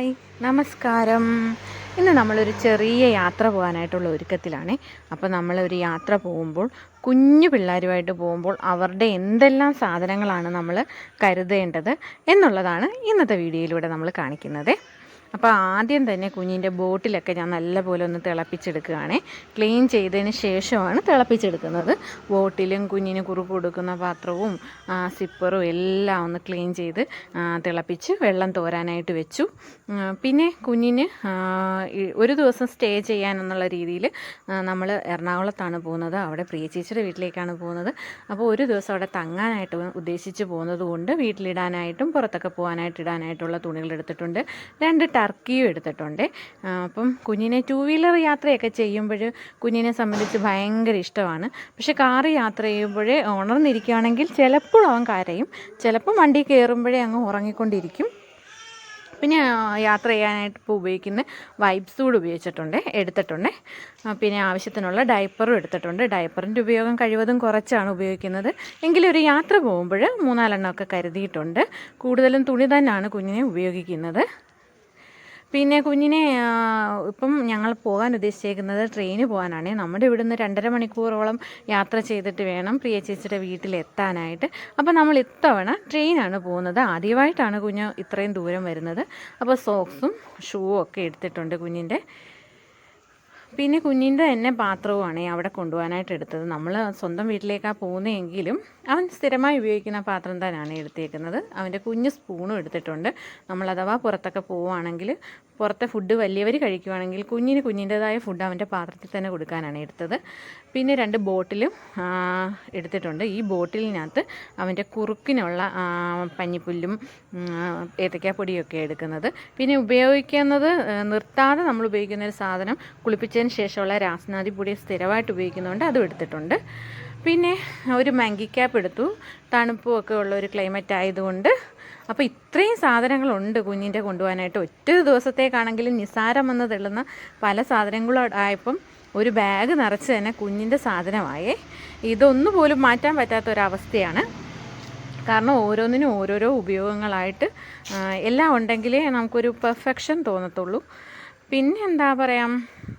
Hi നമസ്കാരം. ഇന്ന് നമ്മളൊരു ചെറിയ യാത്ര പോകാനായിട്ടുള്ള ഒരുക്കത്തിലാണ്. അപ്പോൾ നമ്മളൊരു യാത്ര പോകുമ്പോൾ കുഞ്ഞു പിള്ളേരുമായിട്ട് പോകുമ്പോൾ അവരുടെ എന്തെല്ലാം സാധനങ്ങളാണ് നമ്മൾ കരുതേണ്ടത് എന്നുള്ളതാണ് ഇന്നത്തെ വീഡിയോയിലൂടെ നമ്മൾ കാണിക്കുന്നത്. അപ്പോൾ ആദ്യം തന്നെ കുഞ്ഞിന്റെ ബോട്ടിലൊക്കെ ഞാൻ നല്ലപോലെ ഒന്ന് തിളപ്പിച്ചെടുക്കുകയാണ്. ക്ലീൻ ചെയ്തതിന് ശേഷമാണ് തിളപ്പിച്ചെടുക്കുന്നത്. ബോട്ടിലും കുഞ്ഞിന് കുറുക്ക് കൊടുക്കുന്ന പാത്രവും സിപ്പറും എല്ലാം ഒന്ന് ക്ലീൻ ചെയ്ത് തിളപ്പിച്ച് വെള്ളം തോരാനായിട്ട് വെച്ചു. പിന്നെ കുഞ്ഞിന് ഒരു ദിവസം സ്റ്റേ ചെയ്യാനെന്നുള്ള രീതിയിൽ നമ്മൾ എറണാകുളത്താണ് പോകുന്നത്. അവിടെ പ്രിയ ചേച്ചിയുടെ വീട്ടിലേക്കാണ് പോകുന്നത്. അപ്പോൾ ഒരു ദിവസം അവിടെ തങ്ങാനായിട്ട് ഉദ്ദേശിച്ച് പോകുന്നത് കൊണ്ട് വീട്ടിലിടാനായിട്ടും പുറത്തൊക്കെ പോകാനായിട്ട് ഇടാനായിട്ടുള്ള തുണികൾ എടുത്തിട്ടുണ്ട് രണ്ട് ടർക്കിയും എടുത്തിട്ടുണ്ട്. അപ്പം കുഞ്ഞിനെ ടൂ വീലർ യാത്രയൊക്കെ ചെയ്യുമ്പോൾ കുഞ്ഞിനെ സംബന്ധിച്ച് ഭയങ്കര ഇഷ്ടമാണ്. പക്ഷേ കാറ് യാത്ര ചെയ്യുമ്പോഴേ ഉണർന്നിരിക്കുകയാണെങ്കിൽ ചിലപ്പോൾ അവൻ കരയും. ചിലപ്പോൾ വണ്ടി കയറുമ്പോഴേ അങ്ങ് ഉറങ്ങിക്കൊണ്ടിരിക്കും. പിന്നെ യാത്ര ചെയ്യാനായിട്ട് ഇപ്പോൾ ഉപയോഗിക്കുന്ന വൈബ്സ് കൂടെ ഉപയോഗിച്ചിട്ടുണ്ട് എടുത്തിട്ടുണ്ട്. പിന്നെ ആവശ്യത്തിനുള്ള ഡയപ്പറും എടുത്തിട്ടുണ്ട്. ഡയപ്പറിന്റെ ഉപയോഗം കഴിവതും കുറച്ചാണ് ഉപയോഗിക്കുന്നത്. എങ്കിലും ഒരു യാത്ര പോകുമ്പോൾ മൂന്നാലെണ്ണമൊക്കെ കരുതിയിട്ടുണ്ട്. കൂടുതലും തുണി തന്നെയാണ് കുഞ്ഞിനെ ഉപയോഗിക്കുന്നത്. പിന്നെ കുഞ്ഞിനെ ഇപ്പം ഞങ്ങൾ പോകാൻ ഉദ്ദേശിച്ചേക്കുന്നത് ട്രെയിന് പോകാനാണ്. നമ്മുടെ ഇവിടുന്ന് രണ്ടര മണിക്കൂറോളം യാത്ര ചെയ്തിട്ട് വേണം പ്രിയ ചേച്ചിയുടെ വീട്ടിലെത്താനായിട്ട്. അപ്പോൾ നമ്മൾ ഇത്തവണ ട്രെയിനാണ് പോകുന്നത്. ആദ്യമായിട്ടാണ് കുഞ്ഞ് ഇത്രയും ദൂരം വരുന്നത്. അപ്പോൾ സോക്സും ഷൂവും ഒക്കെ എടുത്തിട്ടുണ്ട് കുഞ്ഞിന്റെ. പിന്നെ കുഞ്ഞിന്റെ തന്നെ പാത്രവുമാണ് അവിടെ കൊണ്ടുപോകാനായിട്ട് എടുത്തത്. നമ്മൾ സ്വന്തം വീട്ടിലേക്കാണ് പോകുന്നതെങ്കിലും അവൻ സ്ഥിരമായി ഉപയോഗിക്കുന്ന പാത്രം തന്നെയാണ് എടുത്തേക്കുന്നത്. അവന്റെ കുഞ്ഞ് സ്പൂണും എടുത്തിട്ടുണ്ട്. നമ്മൾ അഥവാ പുറത്തൊക്കെ പോവുകയാണെങ്കിൽ പുറത്തെ ഫുഡ് വലിയവർ കഴിക്കുവാണെങ്കിൽ കുഞ്ഞിന് കുഞ്ഞിന്റെതായ ഫുഡ് അവന്റെ പാത്രത്തിൽ തന്നെ കൊടുക്കാനാണ് എടുത്തത്. പിന്നെ രണ്ട് ബോട്ടിലും എടുത്തിട്ടുണ്ട്. ഈ ബോട്ടിലിനകത്ത് അവന്റെ കുറുക്കിനുള്ള പഞ്ഞിപ്പുല്ലും ഏത്തക്കാപ്പൊടിയൊക്കെ എടുക്കുന്നത്. പിന്നെ ഉപയോഗിക്കുന്നത് നിർത്താതെ നമ്മൾ ഉപയോഗിക്കുന്ന ഒരു സാധനം കുളിപ്പിച്ചതിന് ശേഷമുള്ള രാസനാദി പൊടി സ്ഥിരമായിട്ട് ഉപയോഗിക്കുന്നതുകൊണ്ട് അതും എടുത്തിട്ടുണ്ട്. പിന്നെ ഒരു മാങ്കി ക്യാപ്പ് എടുത്തു. തണുപ്പും ഒക്കെ ഉള്ള ഒരു ക്ലൈമറ്റ് ആയതുകൊണ്ട് അപ്പോൾ ഇത്രയും സാധനങ്ങളുണ്ട് കുഞ്ഞിന്റെ കൊണ്ടുപോകാനായിട്ട്. ഒറ്റ ദിവസത്തേക്കാണെങ്കിലും നിസാരം വന്ന് തെള്ളുന്ന പല സാധനങ്ങളും ആയപ്പം ഒരു ബാഗ് നിറച്ച് തന്നെ കുഞ്ഞിന്റെ സാധനമായേ. ഇതൊന്നു പോലും മാറ്റാൻ പറ്റാത്ത ഒരവസ്ഥയാണ് കാരണം ഓരോന്നിനും ഓരോരോ ഉപയോഗങ്ങളായിട്ട് എല്ലാം ഉണ്ടെങ്കിലേ നമുക്കൊരു പെർഫെക്ഷൻ തോന്നത്തുള്ളൂ. പിന്നെ എന്താ പറയുക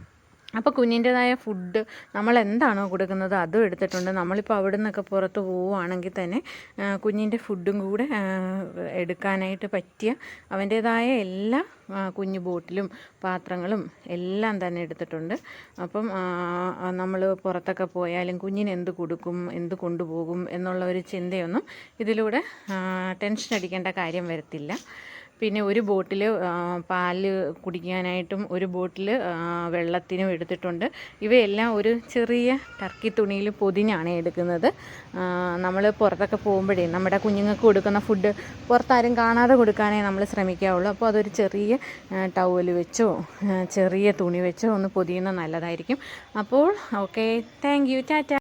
അപ്പോൾ കുഞ്ഞിന്റെതായ ഫുഡ് നമ്മൾ എന്താണോ കൊടുക്കുന്നത് അതും എടുത്തിട്ടുണ്ട്. നമ്മളിപ്പോൾ അവിടെ നിന്നൊക്കെ പുറത്ത് പോവുകയാണെങ്കിൽ തന്നെ കുഞ്ഞിന്റെ ഫുഡും കൂടെ എടുക്കാനായിട്ട് പറ്റിയ അവന്റേതായ എല്ലാ കുഞ്ഞു ബോട്ടിലും പാത്രങ്ങളും എല്ലാം തന്നെ എടുത്തിട്ടുണ്ട്. അപ്പം നമ്മൾ പുറത്തൊക്കെ പോയാലും കുഞ്ഞിന് എന്ത് കൊടുക്കും എന്ത് കൊണ്ടുപോകും എന്നുള്ള ഒരു ചിന്തയൊന്നും ഇതിലൂടെ ടെൻഷൻ അടിക്കേണ്ട കാര്യം വരത്തില്ല. പിന്നെ ഒരു ബോട്ടിൽ പാൽ കുടിക്കാനായിട്ടും ഒരു ബോട്ടിൽ വെള്ളത്തിനും എടുത്തിട്ടുണ്ട്. ഇവയെല്ലാം ഒരു ചെറിയ ടർക്കി തുണിയിൽ പൊതിഞ്ഞാണ് എടുക്കുന്നത്. നമ്മൾ പുറത്തൊക്കെ പോകുമ്പോഴേ നമ്മുടെ കുഞ്ഞുങ്ങൾക്ക് കൊടുക്കുന്ന ഫുഡ് പുറത്താരും കാണാതെ കൊടുക്കാനേ നമ്മൾ ശ്രമിക്കാവുള്ളൂ. അപ്പോൾ അതൊരു ചെറിയ ടവൽ വെച്ചോ ചെറിയ തുണി വെച്ചോ ഒന്ന് പൊതിയുന്നത് നല്ലതായിരിക്കും. അപ്പോൾ ഓക്കെ താങ്ക് യു ടാറ്റ.